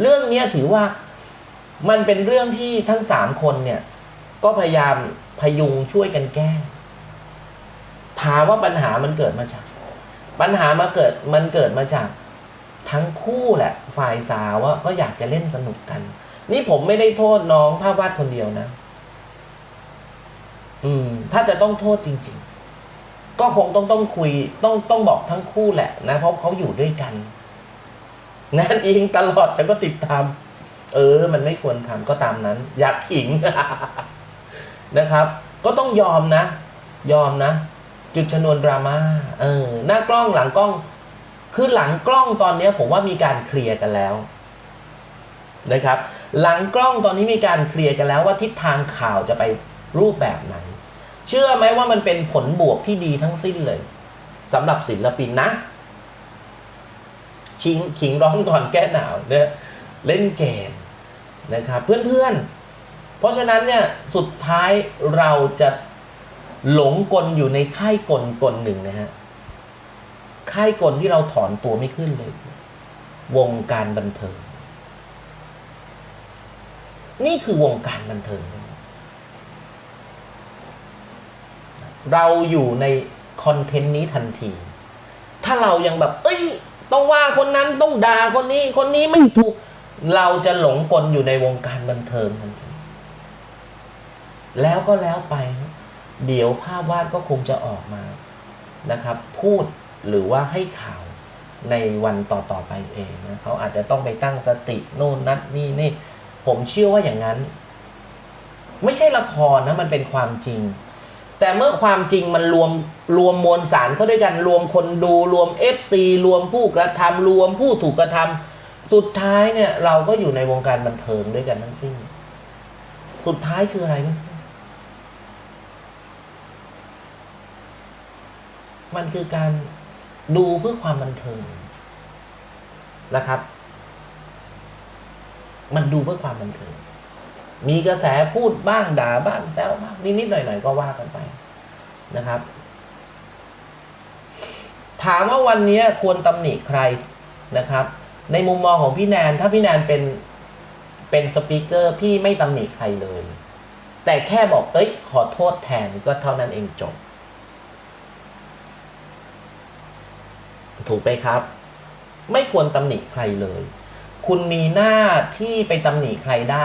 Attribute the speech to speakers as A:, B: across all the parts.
A: เรื่องเนี้ยถือว่ามันเป็นเรื่องที่ทั้งสามคนเนี่ย ก็พยายามพยุงช่วยกันแก้ถามว่าปัญหามันเกิดมาจาก ปัญหามาเกิดมันเกิดมาจากทั้งคู่แหละ ฝ่ายสาวก็อยากจะเล่นสนุกกัน นี่ผมไม่ได้โทษน้องภาพวาดคนเดียวนะ อืม ถ้าจะต้องโทษจริง ๆ ก็คงต้องต้องคุย ต้องต้องบอกทั้งคู่แหละนะ เพราะเขาอยู่ด้วยกัน นั่นเองตลอดแต่ก็ติดตาม เออ มันไม่ควรทำก็ตามนั้น อยากขิงนะครับ ก็ต้องยอมนะ ยอมนะ จุดชนวนดราม่าเออหน้ากล้องหลังกล้อง คือหลังกล้องตอนนี้ผมว่ามีการเคลียร์กันแล้วนะครับ หลังกล้องตอนนี้มีการเคลียร์กันแล้วว่าทิศทางข่าวจะไปรูปแบบไหน เชื่อไหมว่ามันเป็นผลบวกที่ดีทั้งสิ้นเลยสำหรับศิลปินนะ ชิงขิงร้อนก่อนแก้หนาวเนี่ยเล่นเกมนะครับเพื่อนๆ เพราะฉะนั้นเนี่ยสุดท้ายเราจะหลงกลอยู่ในค่ายกลกลหนึ่งนะฮะค่ายกลที่เราถอนตัวไม่ขึ้นเลย วงการบันเทิง นี่คือวงการบันเทิง เราอยู่ในคอนเทนต์นี้ทันที ถ้าเรายังแบบ เอ้ย ต้องว่าคนนั้นต้องด่าคนนี้ คนนี้ไม่ถูก เราจะหลงกลอยู่ในวงการบันเทิงทันทีแล้วก็แล้วไป เดี๋ยวภาพวาดก็คงจะออกมานะครับ พูดหรือว่าให้ข่าวในวันต่อๆไปเองนะเขาอาจจะต้องไปตั้งสติโน่นนัดนี่นี่ผมเชื่อว่าอย่างนั้น ไม่ใช่ละครนะมันเป็นความจริง แต่เมื่อความจริงมันรวมรวมมวลสารเข้าด้วยกันรวมคนดูรวม FC รวมผู้กระทำรวมผู้ถูกกระทำสุดท้ายเนี่ย เราก็อยู่ในวงการบันเทิงด้วยกันทั้งสิ้น สุดท้ายคืออะไรมั้ยมันคือการดูเพื่อความบันเทิงนะครับ มันดูเพื่อความบันเทิงมีกระแสพูดบ้างด่าบ้างแซวบ้างนิดๆหน่อยๆก็ว่ากันไป นะครับ ถามว่าวันนี้ควรตำหนิใครนะครับ ในมุมมองของพี่แนนถ้าพี่แนนเป็นเป็นสปีกเกอร์พี่ไม่ตำหนิใครเลย แต่แค่บอกเอ้ยขอโทษแทนก็เท่านั้นเองจบ ถูกไหมครับ ไม่ควรตำหนิใครเลย คุณมีหน้าที่ไปตำหนิใครได้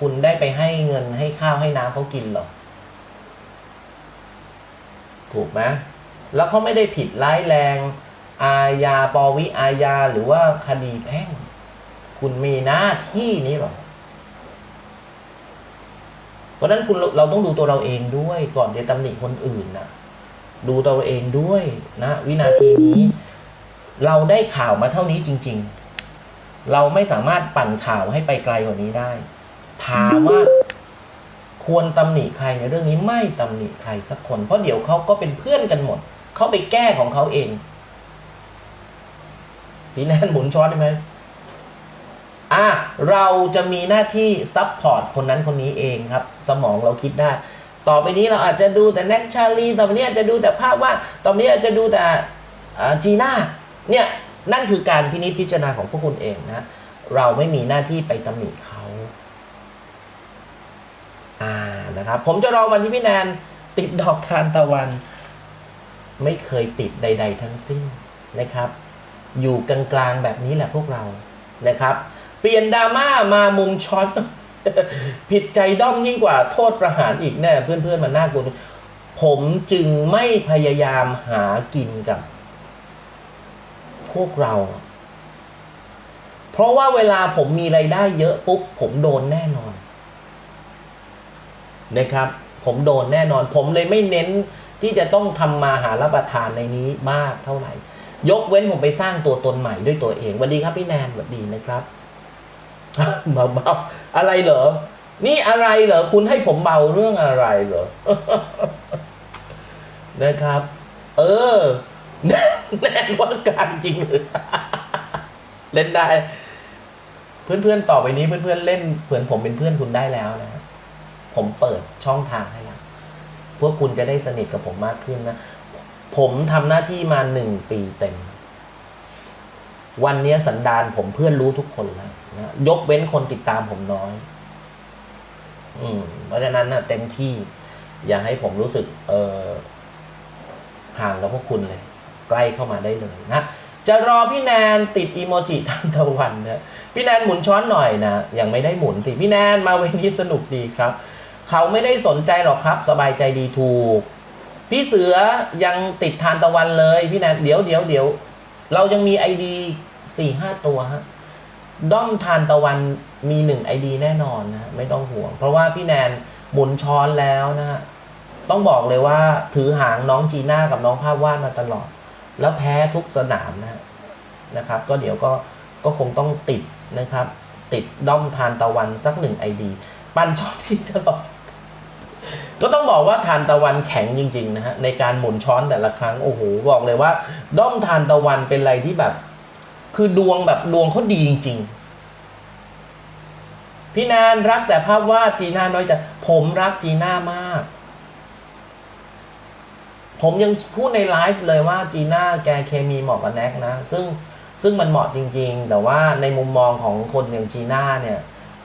A: คุณได้ไปให้เงินให้ข้าวให้น้ำเขากินหรอ ถูกไหมแล้วเขาไม่ได้ผิดร้ายแรง อาญาปวิอาญาหรือว่าคดีแพ่ง คุณมีหน้าที่นี้หรอเพราะนั้นคุณเราต้องดูตัวเราเองด้วย ก่อนจะตำหนิคนอื่นนะดูตัวเราเองด้วยนะ วินาทีนี้ เราได้ข่าวมาเท่านี้จริง ๆ เราไม่สามารถปั่นข่าวให้ไปไกลกว่านี้ได้ ถามว่า ควรตำหนิใครในเรื่องนี้ไม่ตำหนิใครสักคน เพราะเดี๋ยวเขาก็เป็นเพื่อนกันหมด เขาไปแก้ของเขาเองพี่แนนหมุนช้อนได้ไหมอะเราจะมีหน้าที่ซัพพอร์ตคนนั้นคนนี้เองครับ สมองเราคิดได้ ต่อไปนี้เราอาจจะดูแต่แน็กชาลีต่อไปนี้อาจจะดูแต่ภาพวาดต่อไปนี้อาจจะดูแต่จีน่าเนี่ยนั่นคือการพินิจพิจารณาของพวกคุณเองนะ เราไม่มีหน้าที่ไปตำหนิเขา อ่านะครับ ผมจะรอวันที่พี่แนนติดดอกทานตะวัน ไม่เคยติดใด ๆ ทั้งสิ้นนะครับ อยู่กลางๆแบบนี้แหละพวกเรานะครับ เปลี่ยนดราม่ามามุมช็อตผิดใจด้อมยิ่งกว่าโทษประหารอีกแน่เพื่อนๆมันน่ากลัวผมจึงไม่พยายามหากินกับ พวกเรา เพราะว่าเวลาผมมีไรายได้เยอะปุ๊บผมโดนแน่นอน นะครับ ผมโดนแน่นอน ผมเลยไม่เน้นที่จะต้องทำมาหารับประทานในนี้มากเท่าไหร่ ยกเว้นผมไปสร้างตัวตนใหม่ด้วยตัวเองสวัสดีครับพี่แนนสวัสดีนะครับเบาๆอะไรเหรอ นี่อะไรเหรอ คุณให้ผมเบาเรื่องอะไรเหรอ นะครับ เออ แน่นว่าการจริงหรือเล่นได้ เพื่อนๆต่อไปนี้เพื่อนๆเล่นเผื่อนผมเป็นเพื่อนคุณได้แล้วนะ ผมเปิดช่องทางให้แล้วพวกคุณจะได้สนิทกับผมมากขึ้นนะ ผมทำหน้าที่มาหนึ่งปีเต็ม วันนี้สันดานผมเพื่อนรู้ทุกคนแล้วนะยกเว้นคนติดตามผมน้อย อืม เพราะฉะนั้นนะเต็มที่ อย่าให้ผมรู้สึก เออห่างกับพวกคุณเลย ใกล้เข้ามาได้เลยนะจะรอพี่แนนติดอีโมจิทานตะวันนะพี่แนนหมุนช้อนหน่อยนะยังไม่ได้หมุนสิ พี่แนนมาเวนี้สนุกดีครับ เขาไม่ได้สนใจหรอกครับ สบายใจดีถูก พี่เสือยังติดทานตะวันเลยพี่แนนเดี๋ยวเดี๋ยวเดี๋ยวเรายังมีไอดีสี่ห้าตัวฮะด้อมทานตะวันมีหนึ่งไอดีแน่นอนนะไม่ต้องห่วง เพราะว่าพี่แนนหมุนช้อนแล้วนะฮะต้องบอกเลยว่าถือหางน้องจีน่ากับน้องภาพวาดมาตลอด แล้วแพ้ทุกสนามนะนะครับ ก็เดี๋ยวก็ก็คงต้องติดนะครับ ติดด้อมทานตะวันสักหนึ่งไอดี ปันชอบที่ตลอด ก็ต้องบอกว่าทานตะวันแข็งจริงๆนะฮะในการหมุนช้อนแต่ละครั้งโอ้โหบอกเลยว่า ด้อมทานตะวันเป็นอะไรที่แบบ คือดวงแบบดวงเขาดีจริง ๆ พี่แนนรักแต่ภาพวาดจีน่าน้อยใจผมรักจีน่ามาก ผมยังพูดในไลฟ์เลยว่าจีน่าแกเคมีเหมาะกับแน็กนะ ซึ่งซึ่งมันเหมาะจริง ๆ แต่ว่าในมุมมองของคนอย่างจีน่าเนี่ย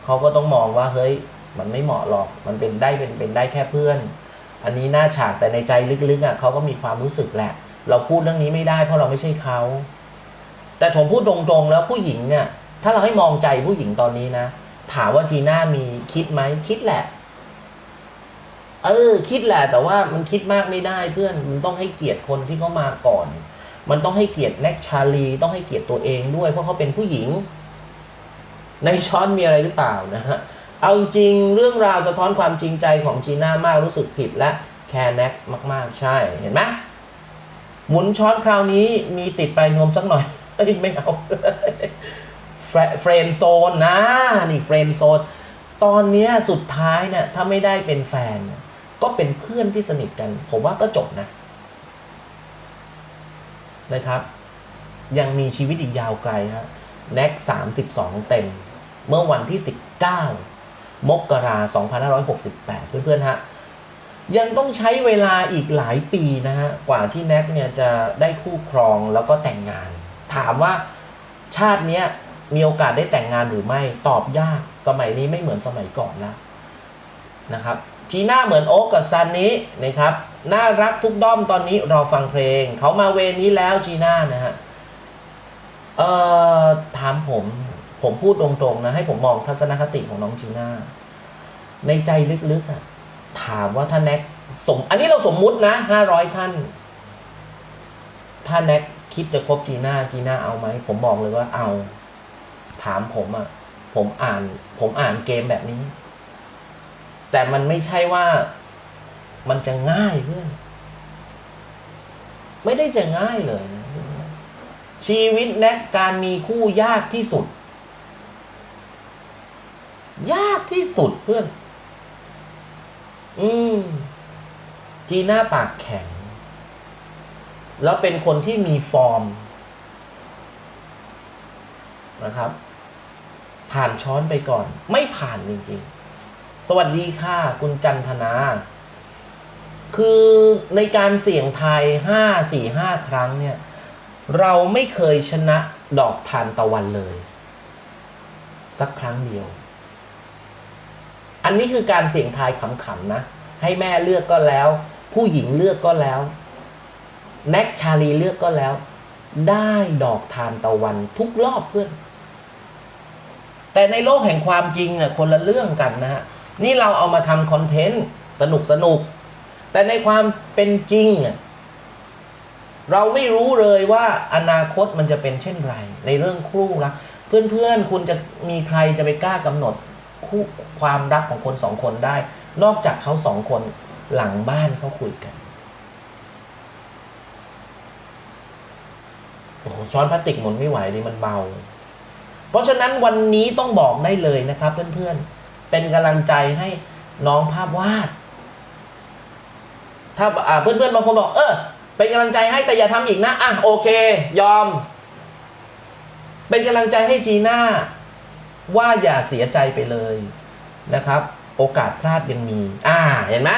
A: เขาก็ต้องมองว่าเฮ้ย มันไม่เหมาะหรอก มันเป็นได้เป็นเป็นได้แค่เพื่อน อันนี้หน้าฉากแต่ในใจลึกๆอะเขาก็มีความรู้สึกแหละ เราพูดเรื่องนี้ไม่ได้ เพราะเราไม่ใช่เขา แต่ผมพูดตรงๆแล้วผู้หญิงเนี่ย ถ้าเราให้มองใจผู้หญิงตอนนี้นะ ถามว่าจีน่ามีคิดไหมคิดแหละ เออ คิดแหละ แต่ว่ามันคิดมากไม่ได้เพื่อน มันต้องให้เกียรติคนที่เขามาก่อน มันต้องให้เกียรติแน็กชาลีต้องให้เกียรติตัวเองด้วย เพราะเขาเป็นผู้หญิง ในช้อนมีอะไรหรือเปล่านะฮะ เอาจริงเรื่องราวสะท้อนความจริงใจของจีน่ามากรู้สึกผิดและแคร์แน็กมากๆ ใช่เห็นไหมหมุนช้อนคราวนี้มีติดปลายนวมสักหน่อยไม่เอาเฟรนโซนนะนี่เฟรนโซนตอนนี้สุดท้ายเนี่ยถ้าไม่ได้เป็นแฟน ก็เป็นเพื่อนที่สนิทกัน ผมว่าก็จบนะนะครับ ยังมีชีวิตอีกยาวไกลฮะแน็กสามสิบสองเต็ม เมื่อวันที่สิบเก้า มกราสองพันห้าร้อยหกสิบแปดเพื่อนๆฮะยังต้องใช้เวลาอีกหลายปีนะฮะกว่าที่แน็กเนี่ยจะได้คู่ครองแล้วก็แต่งงาน ถามว่าชาติเนี้ยมีโอกาสได้แต่งงานหรือไม่ตอบยากสมัยนี้ไม่เหมือนสมัยก่อนแล้วนะครับจีน่าเหมือนโอ๊กกับซันนี้นะครับน่ารักทุกด้อมตอนนี้รอฟังเพลง เขามาเวรนี้แล้วจีน่านะฮะเอ่อถามผม ผมพูดตรงๆนะให้ผมมองทัศนคติของน้องจีน่าในใจลึกๆอะถามว่าถ้าแน็กสม อันนี้เราสมมุตินะห้าร้อยท่าน ถ้าแน็กคิดจะคบจีน่าจีน่าเอาไหมผมบอกเลยว่าเอา ถามผมอะผมอ่าน ผมอ่านเกมแบบนี้ แต่มันไม่ใช่ว่ามันจะง่ายเพื่อน ไม่ได้จะง่ายเลยนะชีวิตแน็กการมีคู่ยากที่สุด ยากที่สุดเพื่อน อืม จีน่าปากแข็ง แล้วเป็นคนที่มีฟอร์ม นะครับ ผ่านช้อนไปก่อน ไม่ผ่านจริงๆ สวัสดีค่ะ คุณจันทนา คือในการเสี่ยงทายห้าสี่ห้าครั้งเนี่ย เราไม่เคยชนะดอกทานตะวันเลย สักครั้งเดียว อันนี้คือการเสี่ยงทายขำๆนะ ให้แม่เลือกก็แล้ว ผู้หญิงเลือกก็แล้ว แน็กชาลีเลือกก็แล้ว ได้ดอกทานตะวันทุกรอบเพื่อน แต่ในโลกแห่งความจริงอะคนละเรื่องกันนะฮะ นี่เราเอามาทำคอนเทนต์สนุกสนุกๆแต่ในความเป็นจริง เราไม่รู้เลยว่าอนาคตมันจะเป็นเช่นไร ในเรื่องคู่รักเพื่อนๆ คุณจะมีใครจะไปกล้ากำหนด คู่ความรักของคนสองคนได้ นอกจากเขาสองคนหลังบ้านเขาคุยกันโอ้โหช้อนพลาสติกหมุนไม่ไหวดิมันเบา เพราะฉะนั้นวันนี้ต้องบอกได้เลยนะครับเพื่อนๆ เป็นกำลังใจให้น้องภาพวาด ถ้าอ่าเพื่อนๆบางคนบอกเออเป็นกำลังใจให้แต่อย่าทำอีกนะ อะโอเค ยอม เป็นกำลังใจให้จีน่า ว่าอย่าเสียใจไปเลยนะครับ โอกาสพลาดยังมี อ่าเห็นไหม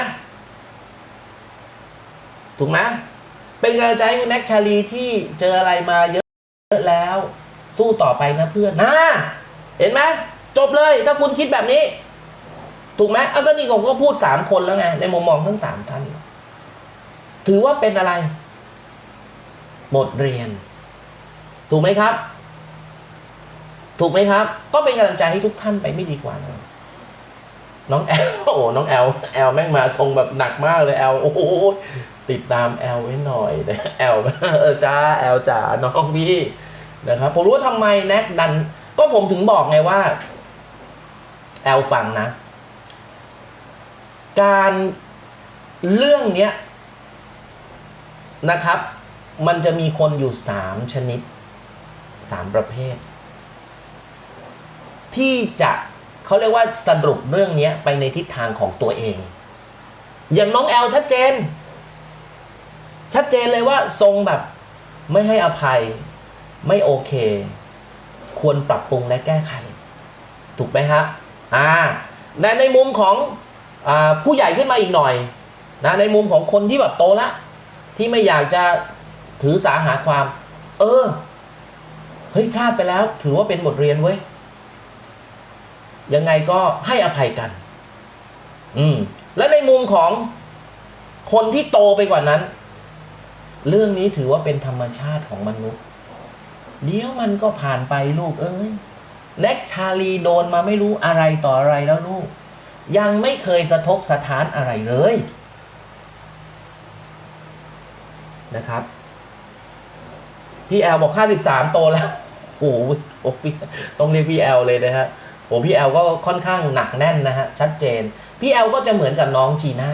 A: ถูกไหมเป็นกำลังใจให้คุณแน็กชาลีที่เจออะไรมาเยอะแล้ว สู้ต่อไปนะเพื่อนนะเห็นไหมจบเลยถ้าคุณคิดแบบนี้ ถูกไหมเอาก็นี่ผมก็พูดสามคนแล้วไงในมุมมองทั้งสามท่านถือว่าเป็นอะไรบทเรียน ถูกไหมครับ ถูกไหมครับ ก็เป็นกำลังใจให้ทุกท่านไปไม่ดีกว่านะน้องแอลโอ้น้องแอลแอลแม่งมาทรงแบบหนักมากเลยแอลโอ้โหติดตามแอลไว้หน่อยนะแอลเออจ้าแอลจ๋าน้องพี่นะครับ ผมรู้ว่าทำไมแน็กดัน ก็ผมถึงบอกไงว่า แอลฟังนะ การเรื่องเนี้ยนะครับ มันจะมีคนอยู่สามชนิดสามประเภท ที่จะเขาเรียกว่าสรุปเรื่องนี้ไปในทิศทางของตัวเอง อย่างน้องแอลชัดเจน ชัดเจนเลยว่าทรงแบบไม่ให้อภัยไม่โอเค ควรปรับปรุงและแก้ไข ถูกไหมฮะอ่าในในมุมของอผู้ใหญ่ขึ้นมาอีกหน่อยนะในมุมของคนที่แบบโตละ ที่ไม่อยากจะถือสาหาความ เออเฮ้ยพลาดไปแล้ว ถือว่าเป็นบทเรียนเว้ย ยังไงก็ให้อภัยกัน อืม และในมุมของคนที่โตไปกว่านั้น เรื่องนี้ถือว่าเป็นธรรมชาติของมนุษย์ เดี๋ยวมันก็ผ่านไปลูกเอ้ยแน็กชาลีโดนมาไม่รู้อะไรต่ออะไรแล้วลูก ยังไม่เคยสะทกสะท้านอะไรเลยนะครับ พี่แอลบอกห้าสิบสามโตแล้ว โอ้โห ต้องเรียกพี่แอลเลยนะฮะ โอ้พี่แอลก็ค่อนข้างหนักแน่นนะฮะ ชัดเจน พี่แอลก็จะเหมือนกับน้องจีน่า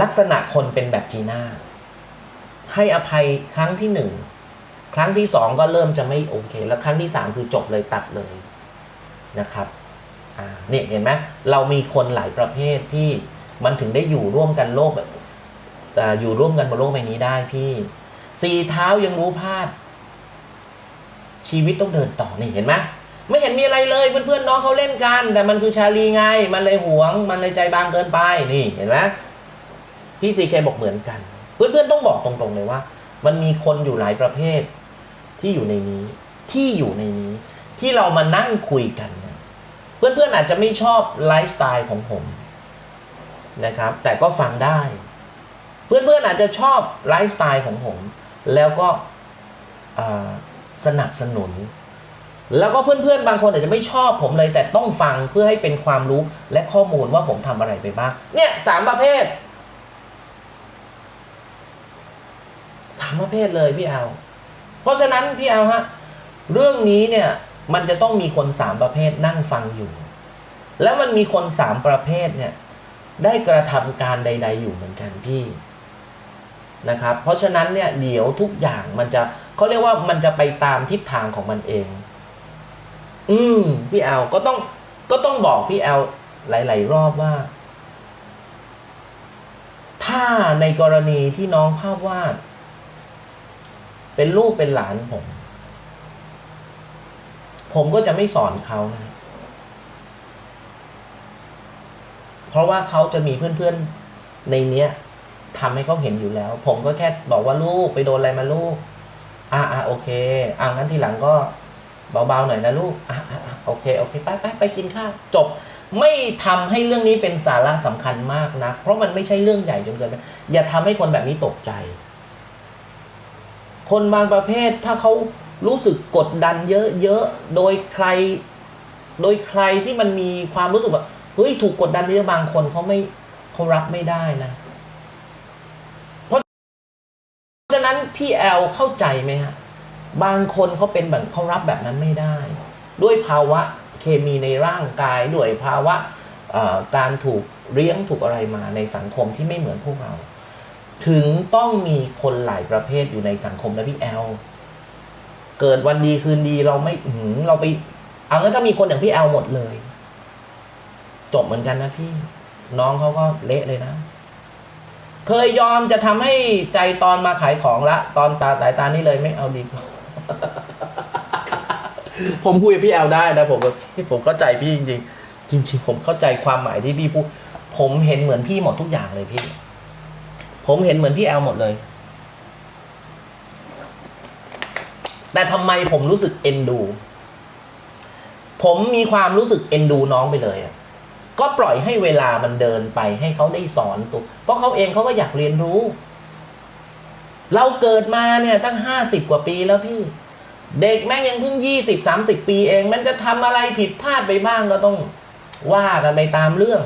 A: ลักษณะคนเป็นแบบจีน่า ให้อภัยครั้งที่หนึ่ง ครั้งที่สองก็เริ่มจะไม่โอเค แล้วครั้งที่สามคือจบเลยตัดเลยนะครับเนี่ยเห็นไหมเรามีคนหลายประเภทที่มันถึงได้อยู่ร่วมกันโลกแบบอยู่ร่วมกันบนโลกใบนี้ได้พี่สี่เท้ายังรู้พลาด ชีวิตต้องเดินต่อนี่เห็นไหมไม่เห็นมีอะไรเลยเพื่อนๆน้องเขาเล่นกัน แต่มันคือชาลีไง มันเลยหวง มันเลยใจบางเกินไปนี่เห็นไหมพี่ซีเคบอกเหมือนกัน เพื่อนๆต้องบอกตรงๆเลยว่า มันมีคนอยู่หลายประเภทที่อยู่ในนี้ ที่อยู่ในนี้ ที่เรามานั่งคุยกันเนี่ยเพื่อนๆอาจจะไม่ชอบไลฟ์สไตล์ของผมนะครับ แต่ก็ฟังได้ เพื่อนๆอาจจะชอบไลฟ์สไตล์ของผม แล้วก็อ่า สนับสนุน แล้วก็เพื่อนๆ บางคนอาจจะไม่ชอบผมเลย แต่ต้องฟังเพื่อให้เป็นความรู้และข้อมูลว่าผมทำอะไรไปบ้าง เนี่ยสามประเภทสามประเภทเลยพี่แอลเพราะฉะนั้นพี่แอลฮะเรื่องนี้เนี่ยมันจะต้องมีคนสามประเภทนั่งฟังอยู่ แล้วมันมีคนสามประเภทเนี่ยได้กระทำการใด ๆ อยู่เหมือนกันพี่ นะครับ เพราะฉะนั้นเนี่ยเดี๋ยวทุกอย่างมันจะเขาเรียกว่ามันจะไปตามทิศทางของมันเอง อืมพี่แอลก็ต้องก็ต้องบอกพี่แอลหลาย ๆ รอบว่า ถ้าในกรณีที่น้องภาพวาด เป็นลูกเป็นหลานผม ผมก็จะไม่สอนเขานะเพราะว่าเขาจะมีเพื่อน ๆ ในเนี้ย ทำให้เขาเห็นอยู่แล้ว ผมก็แค่บอกว่าลูกไปโดนอะไรมาลูก อ่าอ่าโอเคอ่างั้นทีหลังก็เบาๆหน่อยนะลูกอ่าอ่าโอเคโอเคไปไปไปกินข้าวจบ ไม่ทำให้เรื่องนี้เป็นสาระสำคัญมากนะเพราะมันไม่ใช่เรื่องใหญ่จนเกินไปอย่าทำให้คนแบบนี้ตกใจ คนบางประเภทถ้าเขารู้สึกกดดันเยอะๆโดยใคร โดยใครที่มันมีความรู้สึกแบบเฮ้ยถูกกดดันเยอะบางคนเขาไม่เขารับไม่ได้นะ เพราะฉะนั้น พี่แอลเข้าใจไหมฮะ บางคนเขาเป็นแบบเขารับแบบนั้นไม่ได้ ด้วยภาวะเคมีในร่างกายด้วยภาวะการถูกเลี้ยงถูกอะไรมาในสังคมที่ไม่เหมือนพวกเรา ถึงต้องมีคนหลายประเภทอยู่ในสังคมนะพี่แอลเกิดวันดีคืนดีเราไม่เราไป เอางั้นถ้ามีคนอย่างพี่แอลหมดเลย จบเหมือนกันนะพี่ น้องเขาก็เละเลยนะ เคยยอมจะทำให้ใจตอนมาขายของละ ตอนตาสายตานี่เลยไม่เอาดีกว่าผมคุยกับพี่แอลได้นะผมก็ผมเข้าใจพี่จริงจริงๆผมเข้าใจความหมายที่พี่พูดผมเห็นเหมือนพี่หมดทุกอย่างเลยพี่ ผมเห็นเหมือนพี่แอลหมดเลย แต่ทำไมผมรู้สึกเอ็นดู ผมมีความรู้สึกเอ็นดูน้องไปเลยอะ ก็ปล่อยให้เวลามันเดินไปให้เขาได้สอนตัว เพราะเขาเองเขาก็อยากเรียนรู้ เราเกิดมาเนี่ยตั้งห้าสิบกว่าปีแล้วพี่ เด็กแม่งยังเพิ่งยี่สิบสามสิบปีเอง มันจะทำอะไรผิดพลาดไปบ้างก็ต้อง ว่ากันไปตามเรื่อง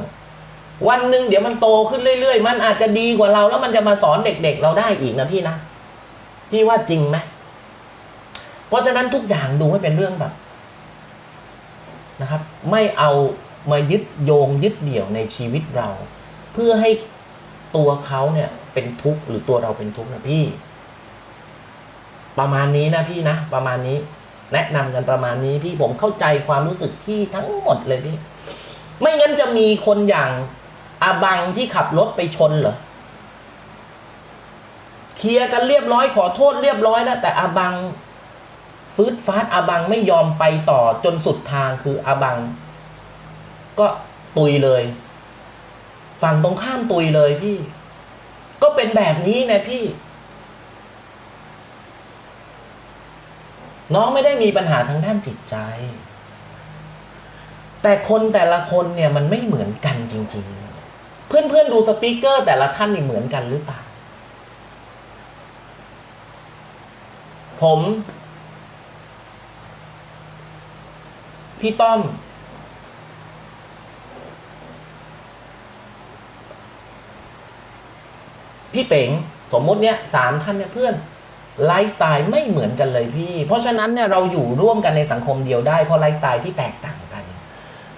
A: วันหนึ่งเดี๋ยวมันโตขึ้นเรื่อยๆ มันอาจจะดีกว่าเรา แล้วมันจะมาสอนเด็กๆ เราได้อีกนะพี่นะพี่ว่าจริงไหมเพราะฉะนั้นทุกอย่างดูให้เป็นเรื่องแบบนะครับ ไม่เอา มายึดโยงยึดเดี่ยวในชีวิตเรา เพื่อให้ตัวเขาเนี่ยเป็นทุกข์หรือตัวเราเป็นทุกข์นะพี่ ประมาณนี้นะพี่นะ ประมาณนี้ แนะนำกันประมาณนี้พี่ผมเข้าใจความรู้สึกพี่ทั้งหมดเลยพี่ ไม่งั้นจะมีคนอย่างอาบังที่ขับรถไปชนเหรอเคลียร์กันเรียบร้อยขอโทษเรียบร้อยแล้วแต่อาบังฟืดฟาดอาบังไม่ยอมไปต่อจนสุดทางคืออาบัง ก็ตุยเลย ฝั่งตรงข้ามตุยเลยพี่ ก็เป็นแบบนี้นะพี่ น้องไม่ได้มีปัญหาทางด้านจิตใจ แต่คนแต่ละคนเนี่ยมันไม่เหมือนกันจริง ๆ เพื่อนๆดูสปีกเกอร์แต่ละท่านนี่เหมือนกันหรือเปล่า ผม พี่ต้อม พี่เป๋งสมมุติเนี่ยสามท่านเนี่ยเพื่อนไลฟ์สไตล์ไม่เหมือนกันเลยพี่ เพราะฉะนั้นเนี่ยเราอยู่ร่วมกันในสังคมเดียวได้เพราะไลฟ์สไตล์ที่แตกต่างกัน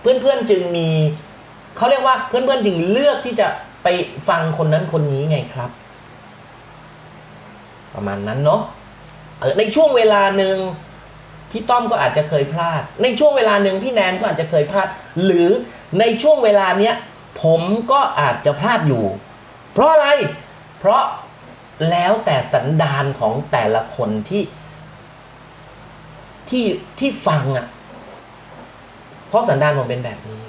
A: เพื่อนๆจึงมีเขาเรียกว่าเพื่อนๆจึงเลือกที่จะไปฟังคนนั้นคนนี้ไงครับ ประมาณนั้นเนาะในช่วงเวลาหนึ่งพี่ต้อมก็อาจจะเคยพลาด ในช่วงเวลาหนึ่งพี่แนนก็อาจจะเคยพลาด หรือในช่วงเวลาเนี้ยผมก็อาจจะพลาดอยู่ เพราะอะไร เพราะแล้วแต่สันดานของแต่ละคนที่ที่ที่ฟังอะ่ะ เพราะสันดานผมเป็นแบบนี้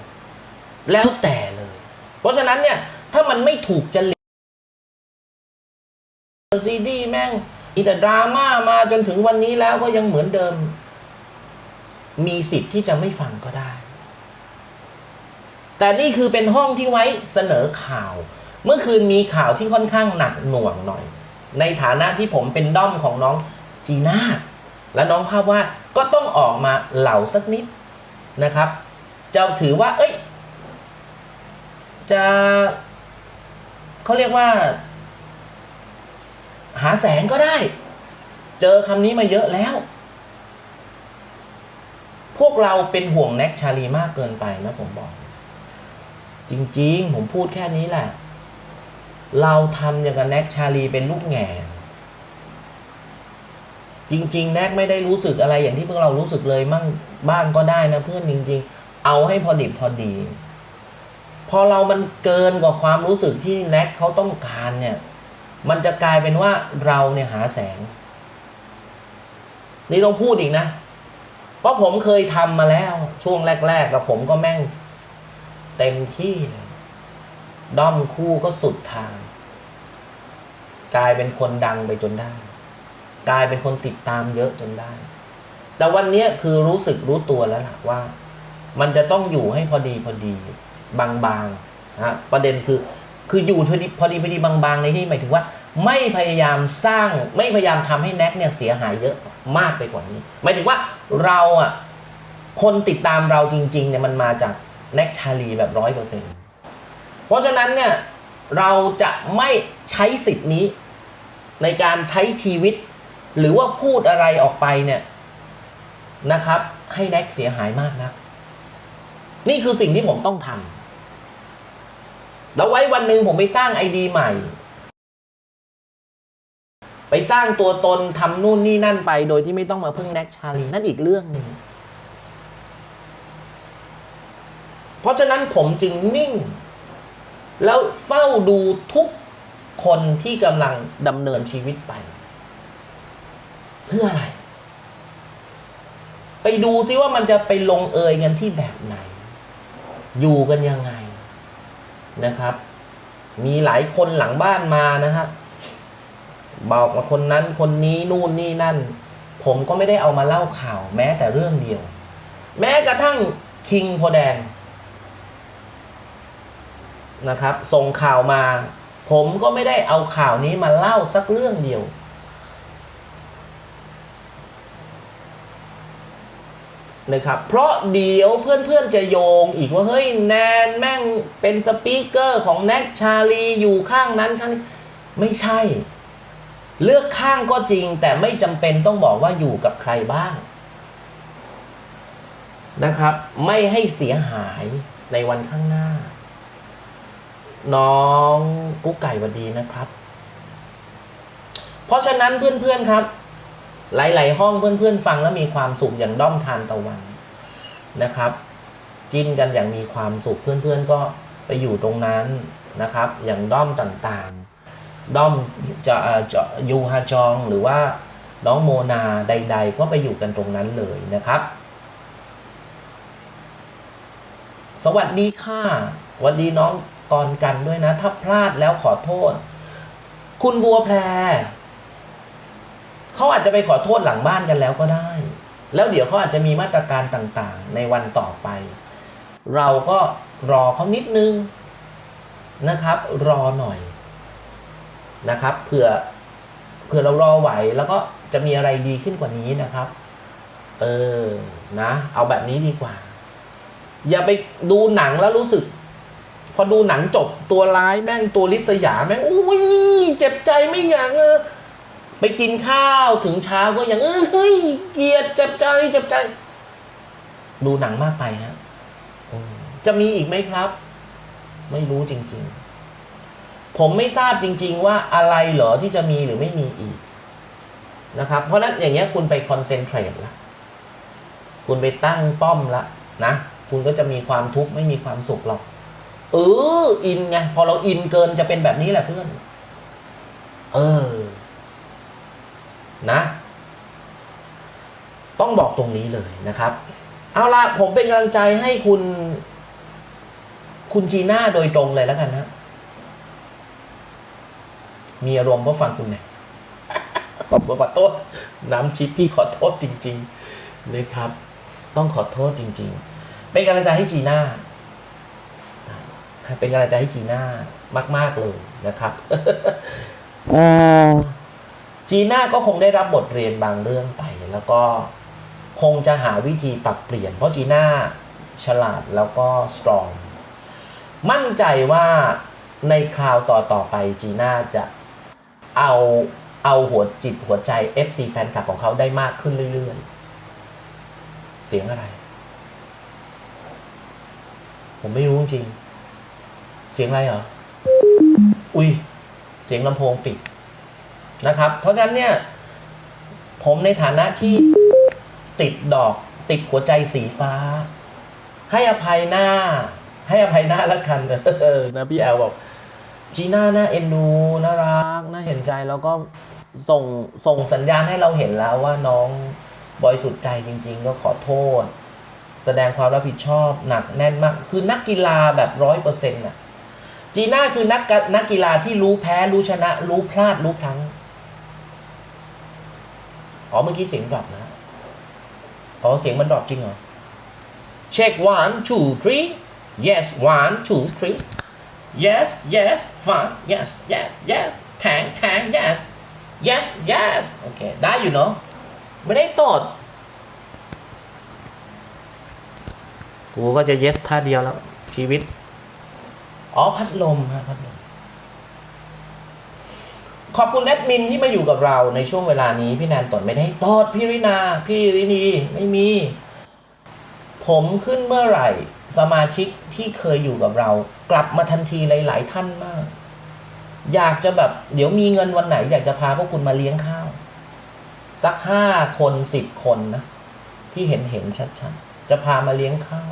A: แล้วแต่เลย เพราะฉะนั้นเนี่ย ถ้ามันไม่ถูกจริตซีดีแม่งอีแต่ดราม่ามาจนถึงวันนี้แล้วก็ยังเหมือนเดิม มีสิทธิ์ที่จะไม่ฟังก็ได้ แต่นี่คือเป็นห้องที่ไว้เสนอข่าว เมื่อคืนมีข่าวที่ค่อนข้างหนักหน่วงหน่อย ในฐานะที่ผมเป็นด้อมของน้องจีน่าและน้องภาพว่าดก็ต้องออกมาเหล่าสักนิดนะครับ จะถือว่า เอ้ย จะเขาเรียกว่า หาแสงก็ได้ เจอคำนี้มาเยอะแล้ว พวกเราเป็นห่วงแน็กชาลีมากเกินไปนะผมบอก จริง ๆ ผมพูดแค่นี้แหละ เราทำอย่างกับแน็กชาลีเป็นลูกแง่จริง ๆ แน็กไม่ได้รู้สึกอะไรอย่างที่พวกเรารู้สึกเลยมั่งบ้างก็ได้นะเพื่อนจริง ๆ เอาให้พอดิบพอดี พอเรามันเกินกว่าความรู้สึกที่แน็กเขาต้องการเนี่ย มันจะกลายเป็นว่าเราเนี่ยหาแสง นี่ต้องพูดอีกนะ เพราะผมเคยทำมาแล้ว ช่วงแรก ๆ กับผมก็แม่ง เต็มที่ ด้อมคู่ก็สุดทาง กลายเป็นคนดังไปจนได้ กลายเป็นคนติดตามเยอะจนได้ แต่วันนี้คือรู้สึกรู้ตัวแล้วล่ะว่า มันจะต้องอยู่ให้พอดีพอดีบางๆนะประเด็นคือคืออยู่พอดีพอดีพอดีบางๆในที่หมายถึงว่า ไม่พยายามสร้างไม่พยายามทำให้แน็กเนี่ยเสียหายเยอะมากไปกว่านี้ หมายถึงว่าเราอะคนติดตามเราจริงๆเนี่ยมันมาจากแน็กชาลีแบบร้อยเปอร์เซ็นต์เพราะฉะนั้นเนี่ย เราจะไม่ใช้สิทธิ์นี้ ในการใช้ชีวิต หรือว่าพูดอะไรออกไปเนี่ยนะครับ ให้แน็กเสียหายมากนะนี่คือสิ่งที่ผมต้องทำแล้วไว้วันหนึ่งผมไปสร้างไอดีใหม่ ไปสร้างตัวตนทำนู่นนี่นั่นไป โดยที่ไม่ต้องมาพึ่งแน็กชาลีนั่นอีกเรื่องหนึ่งเพราะฉะนั้นผมจึงนิ่ง แล้วเฝ้าดูทุกคนที่กำลังดำเนินชีวิตไป เพื่ออะไร ไปดูซิว่ามันจะไปลงเอยกันที่แบบไหน อยู่กันยังไงนะครับ มีหลายคนหลังบ้านมานะฮะบอกว่าคนนั้นคนนี้นู่นนี่นั่น ผมก็ไม่ได้เอามาเล่าข่าว แม้แต่เรื่องเดียว แม้กระทั่งคิงโพแดง นะครับส่งข่าวมา ผมก็ไม่ได้เอาข่าวนี้มาเล่าสักเรื่องเดียว นะครับ เพราะเดี๋ยวเพื่อนๆจะโยงอีกว่า เฮ้ย แนนแม่งเป็นสปีกเกอร์ของแน็กชาลีอยู่ข้างนั้นข้างนี้ไม่ใช่ เลือกข้างก็จริง แต่ไม่จำเป็นต้องบอกว่าอยู่กับใครบ้าง นะครับ ไม่ให้เสียหายในวันข้างหน้า น้องกุ๊กไก่หวัดดีนะครับ เพราะฉะนั้นเพื่อนๆครับ หลาย ๆ ห้องเพื่อนๆฟังแล้วมีความสุขอย่างด้อมทานตะวันนะครับ จิ้นกันอย่างมีความสุขเพื่อนๆก็ไปอยู่ตรงนั้นนะครับ อย่างด้อมต่างๆ ด้อมจะอ่อจะยูฮาจองหรือว่าน้องโมนาใด ๆ ก็ไปอยู่กันตรงนั้นเลยนะครับ สวัสดีค่ะสวัสดีน้อง กรกันด้วยนะ ถ้าพลาดแล้วขอโทษ คุณบัวแพรเขาอาจจะไปขอโทษหลังบ้านกันแล้วก็ได้ แล้วเดี๋ยวเขาอาจจะมีมาตรการต่างๆ ในวันต่อไป เราก็รอเขานิดนึงนะครับ รอหน่อยนะครับเผื่อเผื่อเรารอไหวแล้วก็จะมีอะไรดีขึ้นกว่านี้นะครับ เออนะ เอาแบบนี้ดีกว่า อย่าไปดูหนังแล้วรู้สึก พอดูหนังจบตัวร้ายแม่งตัวลิษยาแม่งอุ้ยเจ็บใจไม่อย่างเออไปกินข้าวถึงเช้าก็ยังเออเฮ้ยเกลียดเจ็บใจเจ็บใจ ดูหนังมากไปฮะจะมีอีกไหมครับ ไม่รู้จริง ๆ ผมไม่ทราบจริง ๆ ว่าอะไรเหรอที่จะมีหรือไม่มีอีกนะครับ เพราะนั้นอย่างเงี้ยคุณไปคอนเซนเทรตละคุณไปตั้งป้อมละนะ คุณก็จะมีความทุกข์ไม่มีความสุขหรอก เออ อินไงพอเราอินเกินจะเป็นแบบนี้แหละเพื่อน เออ นะ ต้องบอกตรงนี้เลยนะครับ เอาละผมเป็นกำลังใจให้คุณ คุณจีน่าโดยตรงเลยแล้วกันนะมีอารมณ์เพราะฟังคุณเนี่ยขอบคุณขอโทษน้ำชิปพี่ขอโทษจริง ๆ นะครับ ต้องขอโทษจริง ๆ เป็นกำลังใจให้จีน่า เป็นกำลังใจให้จีน่ามาก ๆเลยนะครับจีน่าก็คงได้รับบทเรียนบางเรื่องไป แล้วก็คงจะหาวิธีปรับเปลี่ยน เพราะจีน่าฉลาดแล้วก็สตรอง มั่นใจว่าในคราวต่อต่อๆไปจีน่าจะเอาเอาหัวจิตหัวใจ FC แฟนคลับของเขาได้มากขึ้นเรื่อยๆ เสียงอะไร ผมไม่รู้จริง เสียงอะไรเหรอ อุ้ย เสียงลำโพงปิดนะครับ เพราะฉะนั้นเนี่ย ผมในฐานะที่ติดดอกติดหัวใจสีฟ้า ให้อภัยหน้า ให้อภัยหน้าล้วกันเออนะพี่แอลบอกจีน่าน่าเอ็นดูน่ารักน่าเห็นใจแล้วก็ส่งส่งสัญญาณให้เราเห็นแล้วว่าน้องบริสุทธิ์ใจจริง ๆ ก็ขอโทษ แสดงความรับผิดชอบหนักแน่นมาก คือนักกีฬาแบบร้อยเปอร์เซ็นต์่ะ จีน่าคือนักกะนักกีฬาที่รู้แพ้รู้ชนะ รู้พลาดรู้พลั้งอ๋อเมื่อกี้เสียงดรอปนะอ๋อเสียงมันดรอปจริงเหรอ check one two three yes one two three yes yes fine yes yes yes แทงแทง yes yes yes โอเค ได้อยู่เนาะไม่ได้ตดกูก็จะ yes ท่าเดียวแล้วชีวิต อ๋อพัดลมฮะพัดลมขอบคุณแอดมินที่มาอยู่กับเราในช่วงเวลานี้ พี่แนนตดไม่ได้ตดพี่รินา พี่รินีไม่มี ผมขึ้นเมื่อไหร่ สมาชิกที่เคยอยู่กับเรา กลับมาทันทีหลาย ๆ ท่านมาก อยากจะแบบเดี๋ยวมีเงินวันไหน อยากจะพาพวกคุณมาเลี้ยงข้าว สักห้าคนสิบคนนะ ที่เห็นเห็นชัด ๆ จะพามาเลี้ยงข้าว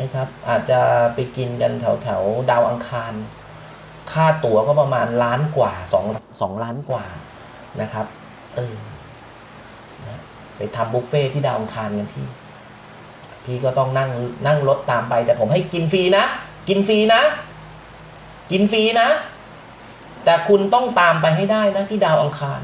A: นะครับ อาจจะไปกินกันแถวแถวดาวอังคาร ค่าตั๋วก็ประมาณล้านกว่าสองสองล้านกว่านะครับเออนะไปทำบุฟเฟ่ที่ดาวอังคารกันพี่พี่ก็ต้องนั่งนั่งรถตามไป แต่ผมให้กินฟรีนะ กินฟรีนะ กินฟรีนะ แต่คุณต้องตามไปให้ได้นะที่ดาวอังคาร